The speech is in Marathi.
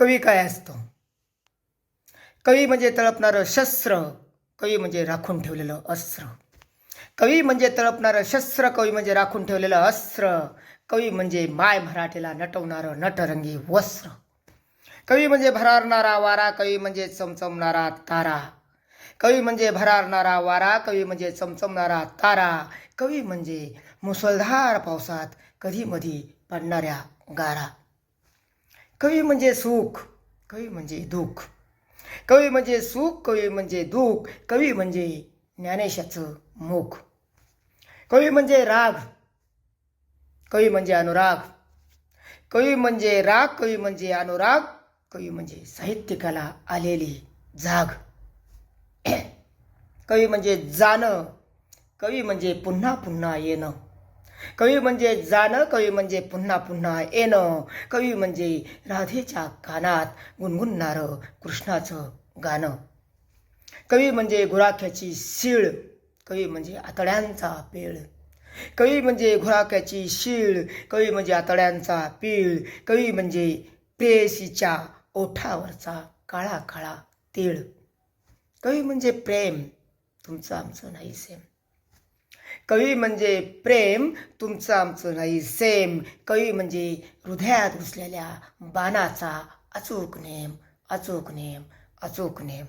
कवी काय असतो कवी म्हणजे तळपणारं शस्त्र कवी म्हणजे राखून ठेवलेलं अस्त्र कवी म्हणजे तळपणारं शस्त्र कवी म्हणजे राखून ठेवलेलं अस्त्र कवी म्हणजे माय मराठीला नटवणारं नटरंगी वस्त्र कवी म्हणजे भरारणारा वारा कवी म्हणजे चमचमणारा तारा कवी म्हणजे भरारणारा वारा कवी म्हणजे चमचमणारा तारा कवी म्हणजे मुसळधार पावसात कधी मधी पडणाऱ्या गारा कवी म्हणजे सुख कवी म्हणजे दुःख कवी म्हणजे सुख कवी म्हणजे दुःख कवी म्हणजे ज्ञानेशाचं मुख कवी म्हणजे राग कवी म्हणजे अनुराग कवी म्हणजे राग कवी म्हणजे अनुराग कवी म्हणजे साहित्यिकाला आलेली जाग कवी म्हणजे जाणं कवी म्हणजे पुन्हा पुन्हा येणं कवी म्हणजे जाणं कवी म्हणजे पुन्हा पुन्हा येणं कवी म्हणजे राधेच्या कानात गुणगुणणारं कृष्णाचं गाणं. कवी म्हणजे गुराख्याची सीळ कवी म्हणजे आतड्यांचा पेळ. कवी म्हणजे घुराक्याची शीळ कवी म्हणजे आतड्यांचा पीळ. कवी म्हणजे प्रेयसीच्या ओठावरचा काळा काळा तीळ. कवी म्हणजे प्रेम तुमचं आमचं नाही सेम कवी म्हणजे प्रेम तुमचं आमचं नाही सेम कवी म्हणजे हृदयात घुसलेल्या बाणाचा अचूक नेम अचूक नेम अचूक नेम.